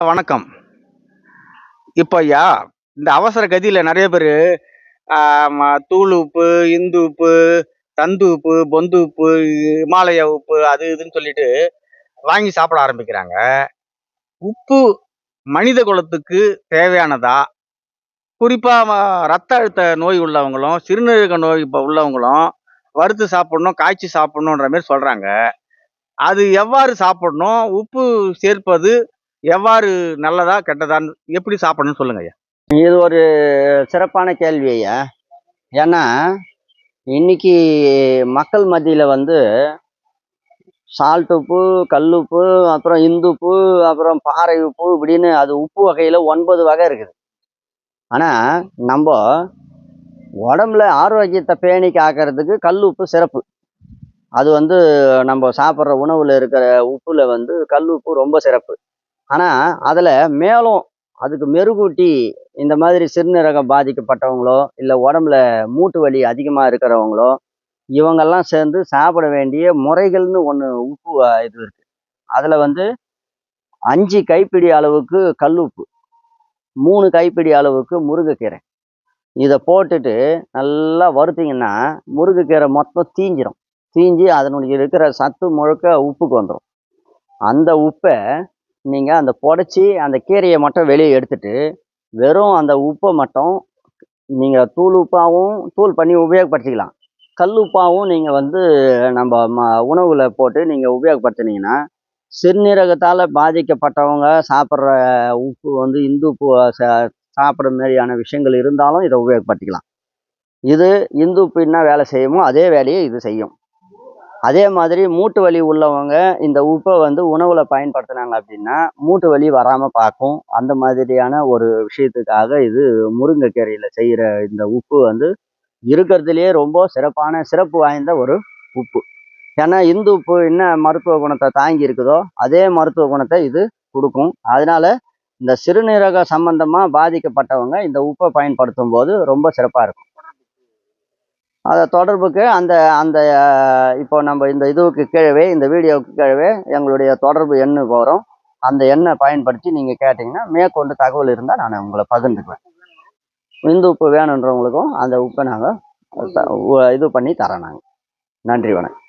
வணக்கம். இப்போ ஐயா இந்த அவசர கதியில் நிறைய பேர் தூள் உப்பு இந்து உப்பு தந்து உப்பு பொந்து உப்பு இமாலய உப்பு அது இதுன்னு சொல்லிட்டு வாங்கி சாப்பிட ஆரம்பிக்கிறாங்க. உப்பு மனித குலத்துக்கு தேவையானதா? குறிப்பாக ரத்த அழுத்த நோய் உள்ளவங்களும் சிறுநீரக நோய் இப்போ உள்ளவங்களும் வறுத்து சாப்பிடணும் காய்ச்சி சாப்பிடணுன்ற மாதிரி சொல்கிறாங்க அது எவ்வாறு சாப்பிடணும்? உப்பு சேர்ப்பது எவ்வாறு நல்லதா கெட்டதான்னு எப்படி சாப்பிடணும்னு சொல்லுங்க ஐயா. இது ஒரு சிறப்பான கேள்வி ஐயா. ஏன்னா இன்னைக்கு மக்கள் மத்தியில் வந்து சால்ட் உப்பு கல் உப்பு அப்புறம் இந்து உப்பு அப்புறம் பாறை உப்பு இப்படின்னு அது உப்பு வகையில் ஒன்பது வகை இருக்குது. ஆனால் நம்ம உடம்புல ஆரோக்கியத்தை பேணி காக்கிறதுக்கு கல் உப்பு சிறப்பு. அது வந்து நம்ம சாப்பிட்ற உணவில் இருக்கிற உப்பில் வந்து கல் உப்பு ரொம்ப சிறப்பு. ஆனால் அதில் மேலும் அதுக்கு மெருகூட்டி இந்த மாதிரி சிறுநீரகம் பாதிக்கப்பட்டவங்களோ இல்லை உடம்புல மூட்டு வலி அதிகமாக இருக்கிறவங்களோ இவங்கெல்லாம் சேர்ந்து சாப்பிட வேண்டிய முறைகள்னு ஒன்று உப்பு இது இருக்குது அதில் வந்து அஞ்சு கைப்பிடி அளவுக்கு கல் உப்பு மூணு கைப்பிடி அளவுக்கு முருங்கைக்கீரை. இதை போட்டுட்டு நல்லா வறுத்திங்கன்னா முருங்கைக்கீரை மொத்தம் தீஞ்சிரும். தீஞ்சு அதனுடைய இருக்கிற சத்து முழுக்க உப்புக்கு வந்துடும் அந்த உப்பை நீங்கள் அந்த புடச்சி அந்த கீரையை மட்டும் வெளியே எடுத்துட்டு வெறும் அந்த உப்பை மட்டும் நீங்கள் தூள் உப்பாகவும் தூள் பண்ணி உபயோகப்படுத்திக்கலாம். கல் உப்பாகவும் நீங்கள் வந்து நம்ம ம உணவில் போட்டு நீங்கள் உபயோகப்படுத்தினீங்கன்னா சிறுநீரகத்தால் பாதிக்கப்பட்டவங்க சாப்பிட்ற உப்பு வந்து இந்து உப்பு சா சாப்பிட்ற மாதிரியான விஷயங்கள் இருந்தாலும் இதை உபயோகப்படுத்திக்கலாம். இது இந்து உப்பு என்ன வேலை செய்யுமோ அதே வேலையை இது செய்யும். அதே மாதிரி மூட்டு வலி உள்ளவங்க இந்த உப்பை வந்து உணவில் பயன்படுத்தினாங்க அப்படின்னா மூட்டு வலி வராமல் பார்க்கும். அந்த மாதிரியான ஒரு விஷயத்துக்காக இது முருங்கைக்கீரையில் செய்கிற இந்த உப்பு வந்து இருக்கிறதுலையே ரொம்ப சிறப்பான சிறப்பு வாய்ந்த ஒரு உப்பு. ஏன்னா இந்து உப்பு என்ன மருத்துவ குணத்தை தாங்கி இருக்குதோ அதே மருத்துவ குணத்தை இது கொடுக்கும். அதனால இந்த சிறுநீரக சம்பந்தமாக பாதிக்கப்பட்டவங்க இந்த உப்பை பயன்படுத்தும் போது ரொம்ப சிறப்பாக இருக்கும். அதை தொடர்புக்கு அந்த அந்த இப்போ நம்ம இந்த இதுவுக்கு கீழவே இந்த வீடியோவுக்கு கீழவே எங்களுடைய தொடர்பு எண்ணு போகிறோம் அந்த எண்ணை பயன்படுத்தி நீங்கள் கேட்டிங்கன்னா மேற்கொண்டு தகவல் இருந்தால் நான் உங்களை பகிர்ந்துக்குவேன். இந்து உப்பு வேணுன்றவங்களுக்கும் அந்த உப்பை நாங்கள் இது பண்ணி தரோம் நாங்கள் நன்றி வணக்கம்.